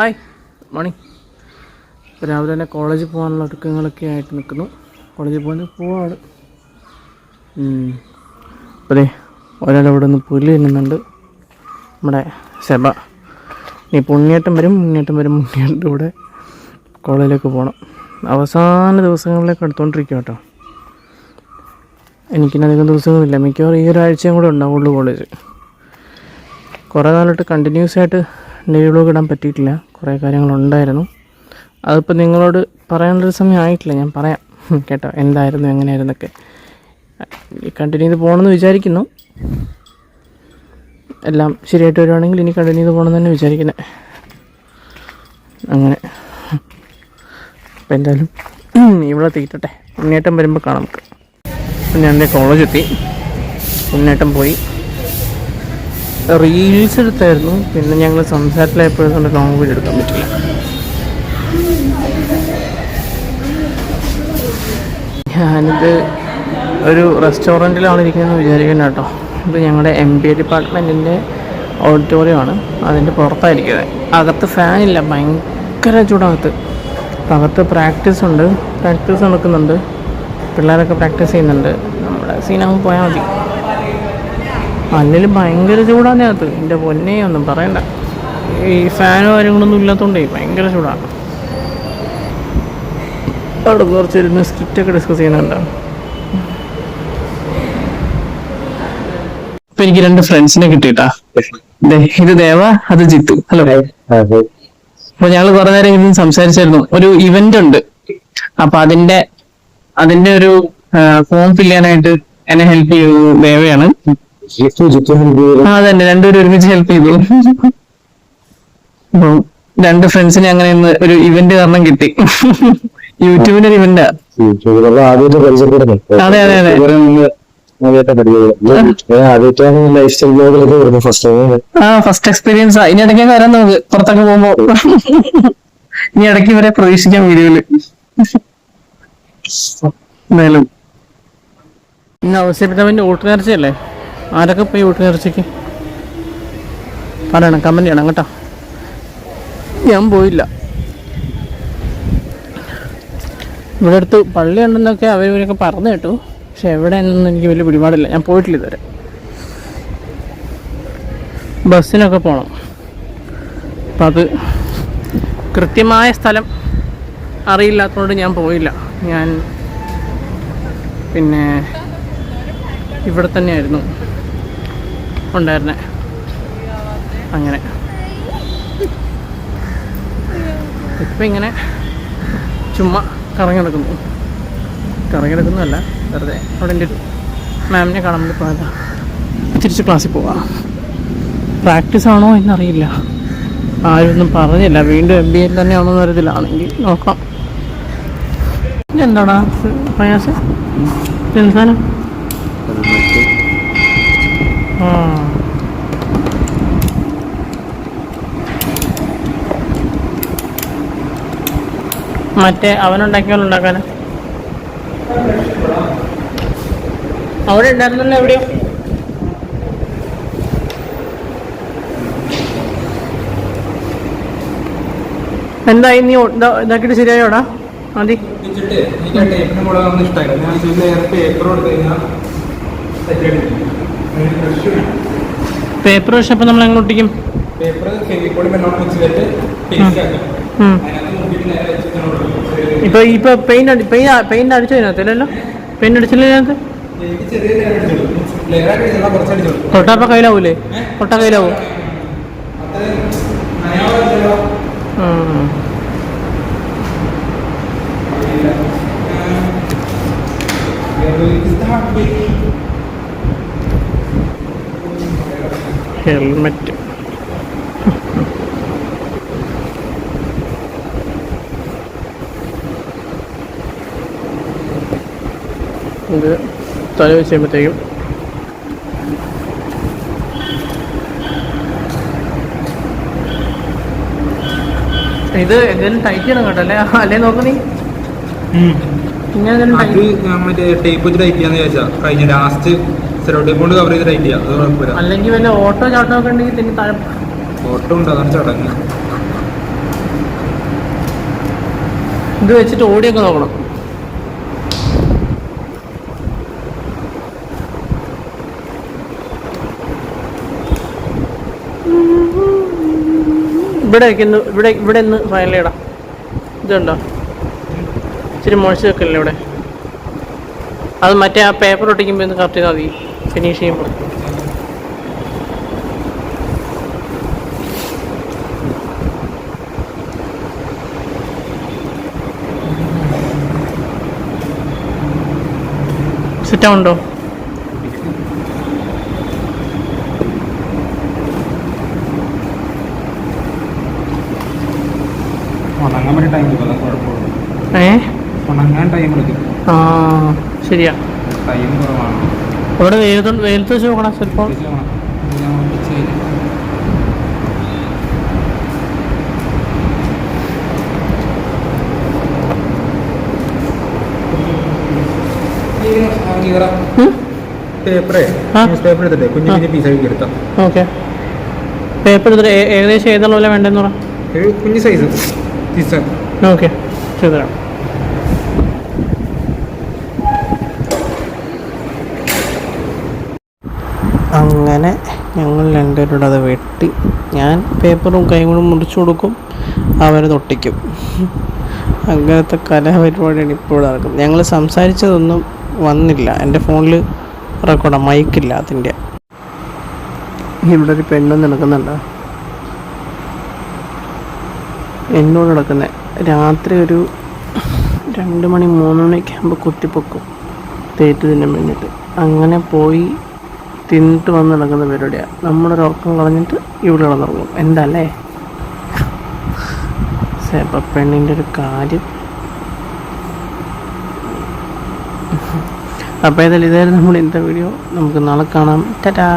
Hi morning രാവിലെ തന്നെ കോളേജിൽ പോകാനുള്ള ഒരുക്കങ്ങളൊക്കെ ആയിട്ട് നിൽക്കുന്നു കോളേജിൽ പോകാൻ പോവാണ്. അതെ ഒരാൾ ഇവിടെ നിന്ന് പുല്ല് തിന്നുന്നുണ്ട്. നമ്മുടെ സെബ. ഇനി പുണ്യേട്ടം വരും മുന്നേറ്റം വരും മുന്നേറ്റം ഇവിടെ കോളേജിലേക്ക് പോകണം അവസാന ദിവസങ്ങളിലേക്ക് എടുത്തുകൊണ്ടിരിക്കുക കേട്ടോ എനിക്കിനി അധികം ദിവസങ്ങളില്ല. മിക്കവാറും ഈ ഒരാഴ്ചയും കൂടെ ഉണ്ടാവുള്ളൂ കോളേജ് കുറേ നാളായിട്ട് കണ്ടിന്യൂസ് ആയിട്ട് വ്ലോഗ് ഇടാൻ പറ്റിയിട്ടില്ല. കുറേ കാര്യങ്ങളുണ്ടായിരുന്നു. അതിപ്പോൾ നിങ്ങളോട് പറയാനുള്ളൊരു സമയം ആയിട്ടില്ല ഞാൻ പറയാം. കേട്ടോ എന്തായിരുന്നു എങ്ങനെയായിരുന്നൊക്കെ. കണ്ടിന്യൂ ചെയ്ത് പോകണമെന്ന് വിചാരിക്കുന്നു. എല്ലാം ശരിയായിട്ട് വരുവാണെങ്കിൽ ഇനി കണ്ടിന്യൂ ചെയ്ത് പോകണമെന്ന് തന്നെ വിചാരിക്കുന്നത് അങ്ങനെ. അപ്പം എന്തായാലും ഇവിടെ തീറ്റട്ടെ. മുന്നേറ്റം വരുമ്പോൾ കാണാം നമുക്ക്. കോളേജ് എത്തി. മുന്നേറ്റം പോയി. റീൽസ് എടുത്തായിരുന്നു. പിന്നെ ഞങ്ങൾ സംസാരത്തിലായപ്പോഴും കൊണ്ട് ലോങ് വീഡിയോ എടുക്കാൻ പറ്റില്ല. ഞാനിത് ഒരു റെസ്റ്റോറന്റിലാണ് ഇരിക്കുന്നതെന്ന് വിചാരിക്കുന്നത് കേട്ടോ. ഇത് ഞങ്ങളുടെ എം ബി എ ഡിപ്പാർട്ട്മെന്റിന്റെ ഓഡിറ്റോറിയമാണ് അതിന്റെ പുറത്തായിരിക്കുന്നത്. അകത്ത് ഫാനില്ല ഭയങ്കര ചൂടകത്ത്. അകത്ത് പ്രാക്ടീസ് ഉണ്ട്. പ്രാക്ടീസ് നടക്കുന്നുണ്ട്. പിള്ളേരൊക്കെ പ്രാക്ടീസ് ചെയ്യുന്നുണ്ട്. നമ്മുടെ സീനാകുമ്പോൾ പോയാൽ മതി. അല്ലെങ്കിലും ഭയങ്കര ചൂടാണ് അകത്ത്. എന്റെ പൊന്നെ ഒന്നും പറയണ്ട. ഈ ഫാനോ കാര്യങ്ങളൊന്നും ഇല്ലാത്തതുകൊണ്ടേ ഭയങ്കര ചൂടാണ് അവിടെ കുറച്ച് ഇരുന്ന് സ്ക്രിപ്റ്റൊക്കെ ഡിസ്കസ് ചെയ്യുന്നുണ്ട്. ഇപ്പൊ എനിക്ക് രണ്ട് ഫ്രണ്ട്സിനെ കിട്ടിയിട്ടാ. ഇത് ദേവ അത് ജിത്തു. ഹലോ അപ്പൊ ഞങ്ങൾ കുറെ നേരം ഇരുന്ന് സംസാരിച്ചായിരുന്നു. ഒരു ഇവന്റ് ഉണ്ട്. അപ്പൊ അതിന്റെ അതിന്റെ ഒരു ഫോം ഫില്ല് ചെയ്യാനായിട്ട് എന്നെ ഹെൽപ്പ് ചെയ്തത് ദേവയാണ്. അതന്നെ രണ്ടുപേരും ഒരുമിച്ച് ഹെൽപ്പ് ചെയ്തു. അപ്പം രണ്ട് ഫ്രണ്ട്സിനെ അങ്ങനെ ഇന്ന് ഒരു ഇവന്റ് കാരണം കിട്ടി. യൂട്യൂബിന്റെ ഒരു ഇവന്റാ അതെ, അതെ, അതെ. ഫസ്റ്റ് ടൈം ആ. ഫസ്റ്റ് എക്സ്പീരിയൻസ് ആ ഇനി ഇടയ്ക്ക് വരാൻ നമുക്ക്. പുറത്തൊക്കെ പോകുമ്പോ. ഇനി ഇടയ്ക്ക് ഇവരെ പ്രതീക്ഷിക്കാം വീഡിയോയിൽ എന്തായാലും. ഇന്ന് ഊട്ടുനേർച്ചയല്ലേ ആരൊക്കെ പോയി ഇറച്ചിക്ക് പറയണം കമന്റ് ചെയ്യണം കേട്ടോ. ഞാൻ പോയില്ല. ഇവിടെ അടുത്ത് പള്ളി ഉണ്ടെന്നൊക്കെ അവരവരൊക്കെ പറഞ്ഞു കേട്ടു. പക്ഷെ എവിടെ എന്നൊന്നും എനിക്ക് വലിയ പിടിപാടില്ല. ഞാൻ പോയിട്ടില്ല ഇതുവരെ. ബസ്സിനൊക്കെ പോകണം അപ്പം അത് കൃത്യമായ സ്ഥലം അറിയില്ലാത്തതുകൊണ്ട് ഞാൻ പോയില്ല. ഞാൻ പിന്നെ ഇവിടെ തന്നെയായിരുന്നു. ഉണ്ടായിരുന്നെ. അങ്ങനെ. ഇപ്പം ഇങ്ങനെ ചുമ്മാ കറങ്ങി നടക്കുന്നു. കറങ്ങി നടക്കുന്നതല്ല വെറുതെ അവിടെ എന്റെ മാമിനെ കാണാൻ വേണ്ടി തിരിച്ച് ക്ലാസ്സിൽ പോവാം. പ്രാക്ടീസ് ആണോ എന്നറിയില്ല. ആരൊന്നും പറഞ്ഞില്ല. വീണ്ടും എം ബി എ തന്നെയാണോ എന്ന് അറിയത്തില്ലാണെങ്കിൽ നോക്കാം. ഇതെന്താടാ? പ്രയാസം? ആ മറ്റേ അവനുണ്ടാക്കിയാലും ഉണ്ടാക്കാൻ. അവിടെ ഉണ്ടായിരുന്നല്ലോ എവിടെയോ. എന്തായി നീ ഇതാക്കിയിട്ട് ശരിയായോടാ മതി. വെച്ചിട്ട് ആ പേപ്പർ പക്ഷെ അപ്പം നമ്മൾ എങ്ങനെ ഒട്ടിക്കും? പേപ്പർ വെച്ചിട്ട് ഇപ്പൊ ഇപ്പൊ പെയിന്റ് പെയിന്റ് അടിച്ചു അതിനകത്തല്ലോ പെയിന്റ് അടിച്ചില്ല തൊട്ടപ്പ കയ്യിലാവൂലേ? തൊട്ട കയ്യിലാവൂ. അത്ര ഹെൽമെറ്റ്. ഇത് തല വെച്ച് കഴിയുമ്പോഴത്തേക്കും ഇത് എന്തെങ്കിലും ടൈറ്റ് ചെയ്യണം കേട്ടോ അല്ലേ? അല്ലേ നോക്ക് നീ? ഇങ്ങനെ ടൈപ്പ് ടൈറ്റ് ഞാൻ മറ്റേ ടേപ്പ് വെച്ച് ടൈറ്റ് ചെയ്യാന്ന് വിചാരിച്ചാ കഴിഞ്ഞ ലാസ്റ്റ് ടേപ്പ് കൊണ്ട് കവർ അത് കുഴപ്പമില്ല. അല്ലെങ്കിൽ വല്ല ഓട്ടോ ചാട്ടോ ഒക്കെ ഉണ്ടെങ്കിൽ പിന്നെ താഴെ ഓട്ടോ ഉണ്ട് അതാണ് ചടങ്ങ്. ഇത് വെച്ചിട്ട് ഓടിയൊക്കെ നോക്കണം. ഇവിടെ ഇന്ന് ഇവിടെ ഇവിടെ നിന്ന് ഇടാം ഇതുണ്ടോ? ഇച്ചിരി മുഴച്ച് വെക്കല്ലേ ഇവിടെ? അത് മറ്റേ ആ പേപ്പർ ഒട്ടിക്കുമ്പോൾ ഇന്ന് കറക്റ്റ് ചെയ്താൽ മതി. ഫിനിഷ് ചെയ്യുമ്പോൾ സെറ്റ് ആവുണ്ടോ ഉണങ്ങാൻ വേണ്ടി ടൈം എടുക്കും ഏ? ആ ശരിയാ. ടൈം കുറവാണ്. അവിടെ വെയിലത്ത് വെയിലത്ത് വെച്ച് നോക്കണം ചിലപ്പോൾ. പേപ്പറേ ന്യൂസ് പേപ്പർ എടുത്തിട്ടേ കുഞ്ഞു. കുഞ്ഞു പീസാക്കി എടുത്താൽ ഓക്കെ. പേപ്പർ എടുത്തിട്ട് ഏകദേശം ഏതുള്ള വേണ്ടെന്ന് പറഞ്ഞു പറ കുഞ്ഞു സൈസ് ഓക്കെ ചെയ്തുതരാം. അങ്ങനെ ഞങ്ങൾ രണ്ടുപേരോട് അത് വെട്ടി. ഞാൻ പേപ്പറും കൈകൊണ്ടും കൊണ്ട് മുറിച്ചു കൊടുക്കും അവരത് തൊട്ടിക്കും. അങ്ങനത്തെ കലാപരിപാടിയാണ് ഇപ്പോൾ നടക്കുന്നത്. ഞങ്ങൾ സംസാരിച്ചതൊന്നും വന്നില്ല. എന്റെ ഫോണിൽ റെക്കോർഡാണ് മൈക്കില്ല അതിന്റെ. ഇവിടെ ഒരു പെണ്ണ് നടക്കുന്നുണ്ടോ. എന്നോട് നടക്കുന്നത് രാത്രി ഒരു രണ്ട് മണി മൂന്ന് മണിയൊക്കെ ആകുമ്പോൾ കുത്തിപ്പൊക്കും. തേറ്റ് തിന്നാൻ വേണ്ടിയിട്ട്. അങ്ങനെ പോയി തിന്നിട്ട് വന്ന് നടക്കുന്ന പരിപാടിയാണ് നമ്മുടെ ഉറക്കം കളഞ്ഞിട്ട് ഇവിടെ കിടന്നുറങ്ങും എന്താ അല്ലേ പെണ്ണിന്റെ ഒരു കാര്യം. അപ്പോൾ ഏതായാലും ഇതായിരുന്നു നമ്മുടെ ഇന്നത്തെ വീഡിയോ. നമുക്ക് നാളെ കാണാം. ടാറ്റാ.